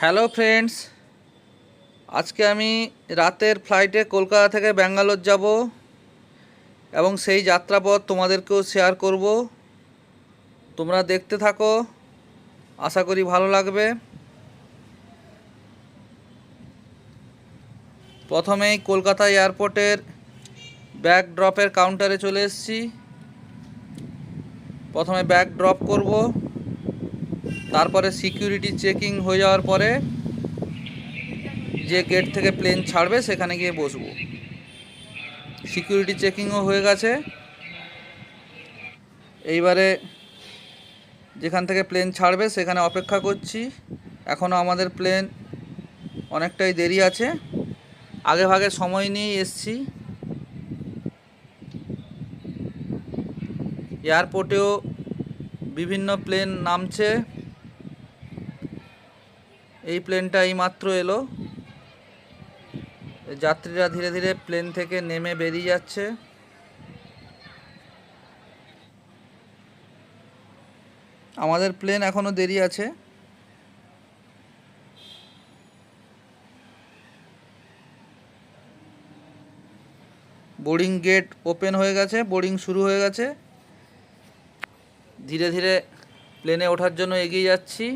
Hello friends, আজকে আমি রাতের ফ্লাইটে কলকাতা থেকে ব্যাঙ্গালোর যাব এবং সেই যাত্রাপথ তোমাদেরকেও শেয়ার করব। তোমরা দেখতে থাকো, আশা করি ভালো লাগবে। প্রথমেই কলকাতা এয়ারপোর্টের ব্যাগ ড্রপের কাউন্টারে চলে এসেছি। প্রথমে ব্যাগ ড্রপ করব। তারপরে সিকিউরিটি চেকিং হয়ে যাওয়ার পরে যে গেট থেকে প্লেন ছাড়বে সেখানে গিয়ে বসবো। সিকিউরিটি চেকিংও হয়ে গেছে। এইবারে যেখান থেকে প্লেন ছাড়বে সেখানে অপেক্ষা করছি। এখনও আমাদের প্লেন অনেকটাই দেরি আছে। আগে ভাগে সময় নিয়েই এসছি। এয়ারপোর্টেও বিভিন্ন প্লেন নামছে। এই প্লেনটা এই মাত্র এলো। যাত্রীরা ধীরে ধীরে প্লেন থেকে নেমে বেরিয়ে যাচ্ছে। আমাদের প্লেন এখনও দেরি আছে। বোর্ডিং গেট ওপেন হয়ে গেছে, বোর্ডিং শুরু হয়ে গেছে। ধীরে ধীরে প্লেনে ওঠার জন্য এগিয়ে যাচ্ছি।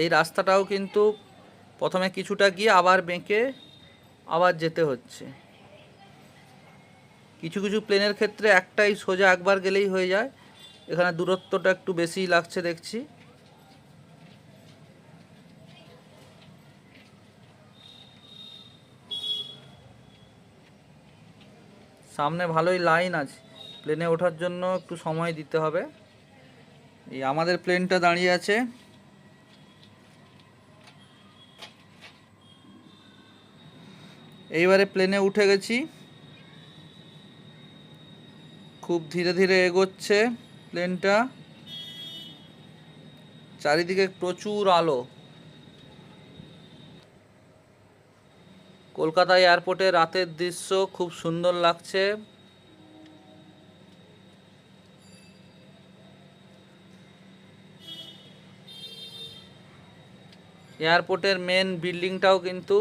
এই রাস্তাটাও কিন্তু প্রথমে কিছুটা গিয়ে আবার বেঁকে আবার যেতে হচ্ছে। কিছু কিছু প্লেনের ক্ষেত্রে একটাই সোজা একবার গেলেই হয়ে যায়। এখানে দূরত্বটা একটু বেশিই লাগছে দেখছি। সামনে ভালোই লাইন আছে। প্লেনে ওঠার জন্য একটু সময় দিতে হবে। এই আমাদের প্লেনটা দাঁড়িয়ে আছে। এইবারে প্লেনে উঠে গেছি। খুব ধীরে ধীরে এগোচ্ছে প্লেনটা চারিদিকে প্রচুর আলো। কলকাতা এয়ারপোর্টে রাতের দৃশ্য খুব সুন্দর লাগছে। এয়ারপোর্টের মেন বিল্ডিংটাও কিন্তু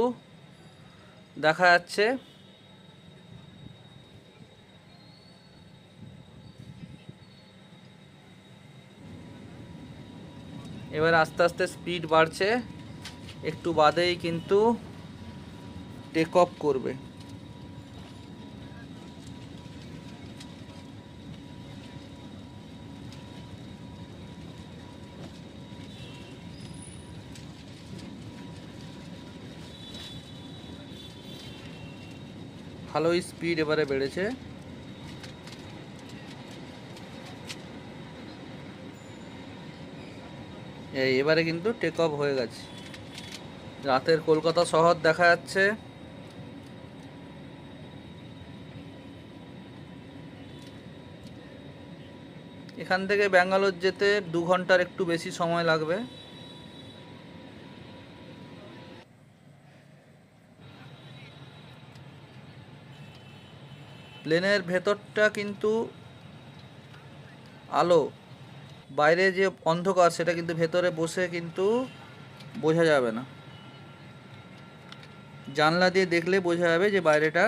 দেখা যাচ্ছে। এবার আস্তে আস্তে স্পিড বাড়ছে। একটু বাদেই কিন্তু টেক অফ করবে। ভালোই স্পিড এবারে বেড়েছে। এবারে কিন্তু টেক অফ হয়ে গেছে। রাতের কলকাতা শহর দেখা যাচ্ছে। এখান থেকে ব্যাঙ্গালোর যেতে দু ঘণ্টার একটু বেশি সময় লাগবে। প্লেনের ভেতরটা কিন্তু আলো, বাইরে যে অন্ধকার সেটা কিন্তু ভেতরে বসে কিন্তু বোঝা যাবে না। জানলা দিয়ে দেখলে বোঝা যাবে যে বাইরেটা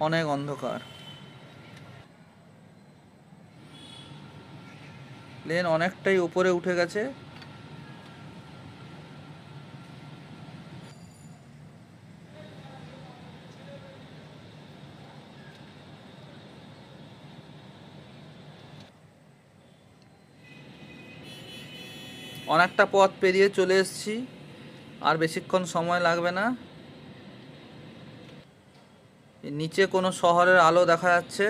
অনেক অন্ধকার। প্লেন অনেকটাই উপরে উঠে গেছে। অনেকটা পথ পেরিয়ে চলে এসেছি, আর বেশিক্ষণ সময় লাগবে না। নিচে কোনো শহরের আলো দেখা যাচ্ছে।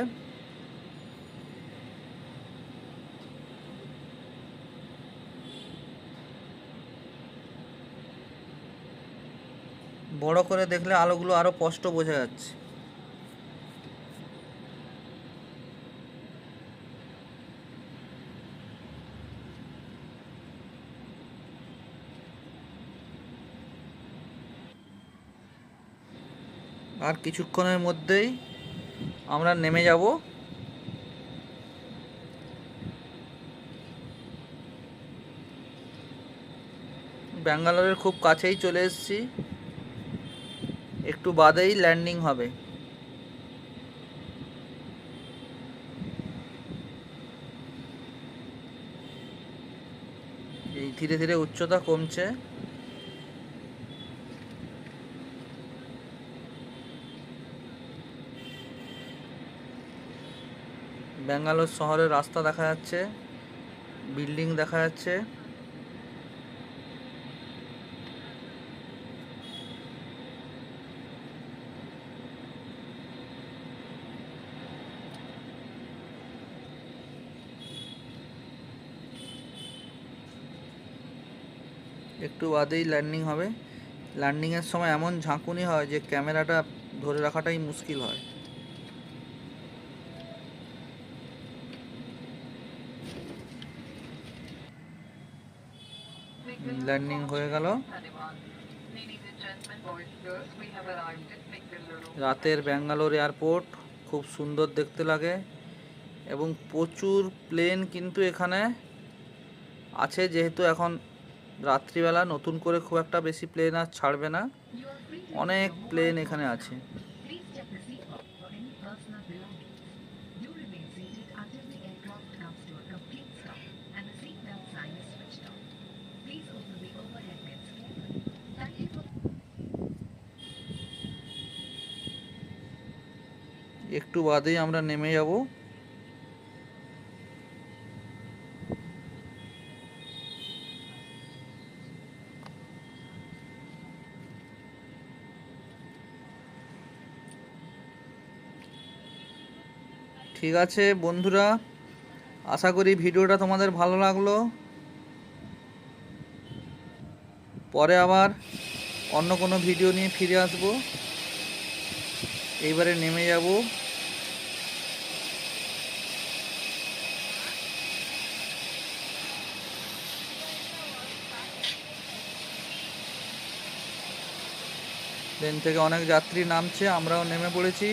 বড় করে দেখলে আলোগুলো আরও স্পষ্ট বোঝা যাচ্ছে। আর কিছুক্ষণের মধ্যেই আমরা নেমে যাব। ব্যাঙ্গালোরের খুব কাছেই চলে এসেছি। একটু বাদেই ল্যান্ডিং হবে। এই ধীরে ধীরে উচ্চতা কমছে। ব্যাঙ্গালোর শহরের রাস্তা দেখা যাচ্ছে, বিল্ডিং দেখা যাচ্ছে। একটু বাদেই ল্যান্ডিং হবে। ল্যান্ডিংয়ের সময় এমন ঝাঁকুনি হয় যে, ক্যামেরাটা ধরে রাখাটাই মুশকিল হয়। ল্যান্ডিং হয়ে গেল। রাতের ব্যাঙ্গালোর এয়ারপোর্ট খুব সুন্দর দেখতে লাগে এবং প্রচুর প্লেন কিন্তু এখানে আছে, যেহেতু এখন রাত্রিবেলা নতুন করে খুব একটা বেশি প্লেন আর ছাড়বে না। অনেক প্লেন এখানে আছে। একটু বাদেই আমরা নেমে যাব। ঠিক আছে বন্ধুরা, আশা করি ভিডিওটা তোমাদের ভালো লাগল। পরে আবার অন্য কোনো ভিডিও নিয়ে ফিরে আসব। এইবারে নেমে যাব। প্লেন থেকে অনেক যাত্রী নামছে আমরাও নেমে পড়েছি।